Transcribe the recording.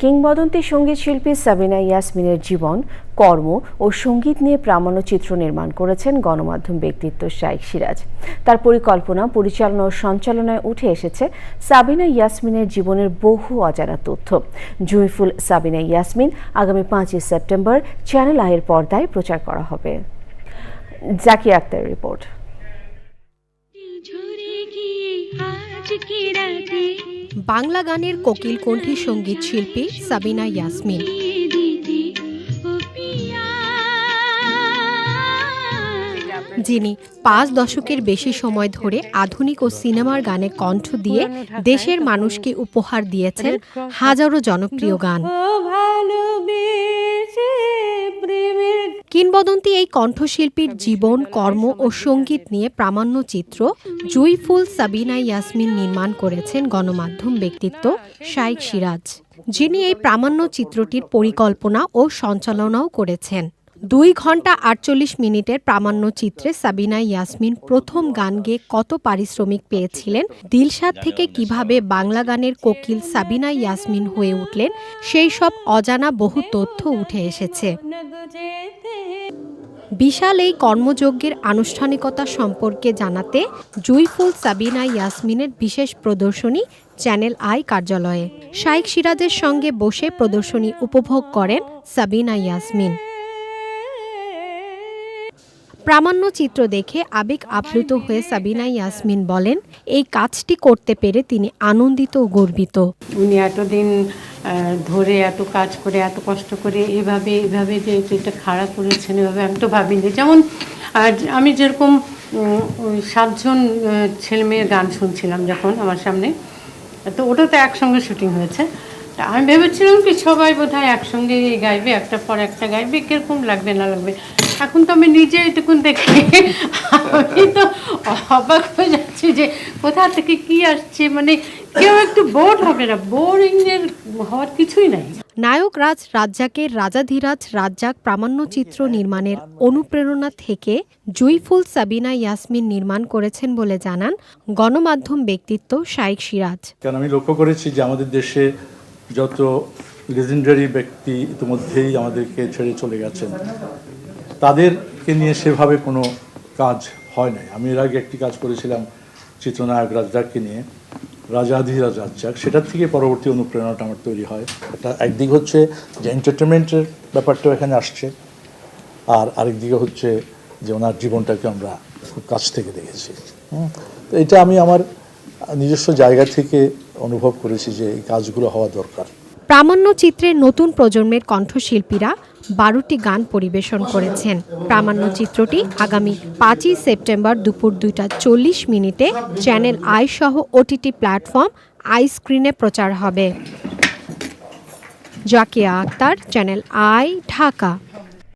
কিংবদন্তি সংগীত শিল্পী সাবিনা ইয়াসমিনের জীবন, কর্ম ও সংগীত নিয়ে প্রামাণ্যচিত্র নির্মাণ করেছেন গণমাধ্যম ব্যক্তিত্ব শাইখ সিরাজ। তার পরিকল্পনা, পরিচালনা ও সঞ্চালনায় উঠে এসেছে সাবিনা ইয়াসমিনের জীবনের বহু অজানা তথ্য। জুইফুল সাবিনা ইয়াসমিন আগামী পাঁচই সেপ্টেম্বর চ্যানেল আয়ের পর্দায় প্রচার করা হবে। জাকিয়া আক্তার রিপোর্ট। বাংলা গানের কোকিল কণ্ঠী সংগীত শিল্পী সাবিনা ইয়াসমিন। যিনি পাঁচ দশকের বেশি সময় ধরে আধুনিক ও সিনেমার গানে কণ্ঠ দিয়ে দেশের মানুষকে উপহার দিয়েছেন হাজারো জনপ্রিয় গান। কিংবদন্তি এই কণ্ঠশিল্পীর জীবন কর্ম ও সংগীত নিয়ে প্রামাণ্য চিত্র জুইফুল সাবিনা ইয়াসমিন নির্মাণ করেছেন গণমাধ্যম ব্যক্তিত্ব শাইক সিরাজ। যিনি এই প্রামাণ্য চিত্রটির পরিকল্পনা ও সঞ্চালনাও করেছেন। দুই ঘণ্টা আটচল্লিশ মিনিটের প্রামাণ্য চিত্রে সাবিনা ইয়াসমিন প্রথম গান গেয়ে কত পারিশ্রমিক পেয়েছিলেন, দিলশাদ থেকে কীভাবে বাংলা গানের কোকিল সাবিনা ইয়াসমিন হয়ে উঠলেন, সেই সব অজানা বহু তথ্য উঠে এসেছে। বিশাল এই কর্মযজ্ঞের আনুষ্ঠানিকতা সম্পর্কে জানাতে জুইফুল সাবিনা ইয়াসমিনের বিশেষ প্রদর্শনী চ্যানেল আই কার্যালয়ে। শাইখ সিরাজের সঙ্গে বসে প্রদর্শনী উপভোগ করেন সাবিনা ইয়াসমিন। প্রামাণ্য চিত্র দেখে আবেগ আপ্লুত হয়ে সাবিনা ইয়াসমিন বলেন, এই কাজটি করতে পেরে তিনি আনন্দিত ও গর্বিত। উনি এতদিন ধরে এত কাজ করে, এত কষ্ট করে এভাবে এভাবে যে এটা খাড়া করেছেন, এভাবে আমি তো ভাবিনি। যেমন আমি যেরকম সাতজন ছেলে মেয়ের গান শুনছিলাম যখন আমার সামনে, তো ওটা তো একসঙ্গে শুটিং হয়েছে। আমি ভেবেছিলাম কি সবাই বোধ হয় একসঙ্গে গাইবে, একটা পর একটা গাইবে, কীরকম লাগবে, না লাগবে। এখন তো আমি নিজে এটুকুন দেখি আমি তো অবাক হয়ে যাচ্ছি যে কোথা থেকে কি আসছে? মানে কেউ একটু বোর হবে না বোরিং এর হওয়ার কিছুই নাই। নায়ক রাজ রাজ্জাকের রাজাধিরাজ রাজ্জাক প্রামাণ্যচিত্র নির্মাণের অনুপ্রেরণা থেকে জুইফুল সাবিনা ইয়াসমিন নির্মাণ করেছেন বলে জানান গণমাধ্যম ব্যক্তিত্ব শাইখ সিরাজ। কারণ আমি লক্ষ্য করেছি যে আমাদের দেশে যত লেজেন্ডারি ব্যক্তি ইতিমধ্যেই আমাদেরকে ছেড়ে চলে গেছেন। তাদেরকে নিয়ে সেভাবে কোনো কাজ হয় নাই। আমি এর আগে একটি কাজ করেছিলাম চিত্রনায়ক রাজ্জাককে নিয়ে রাজাধিরাজ রাজ্জাক সেটার থেকে পরবর্তী অনুপ্রেরণাটা আমার তৈরি হয়। একদিক হচ্ছে যে এন্টারটেনমেন্টের ব্যাপারটাও এখানে আসছে, আর আরেক দিকে হচ্ছে যে ওনার জীবনটাকে আমরা খুব কাছ থেকে দেখেছি। তো এটা আমি আমার নিজস্ব জায়গা থেকে অনুভব করেছি যে এই কাজগুলো হওয়া দরকার। প্রামাণ্য চিত্রের নতুন প্রজন্মের কণ্ঠশিল্পীরা বারোটি গান পরিবেশন করেছেন। প্রামাণ্য চিত্রটি আগামী পাঁচই সেপ্টেম্বর দুপুর দুইটা চল্লিশ মিনিটে চ্যানেল আই সহ ওটিটি প্ল্যাটফর্ম আইস্ক্রিনে প্রচার হবে। Zakia Akter, channel I, Dhaka.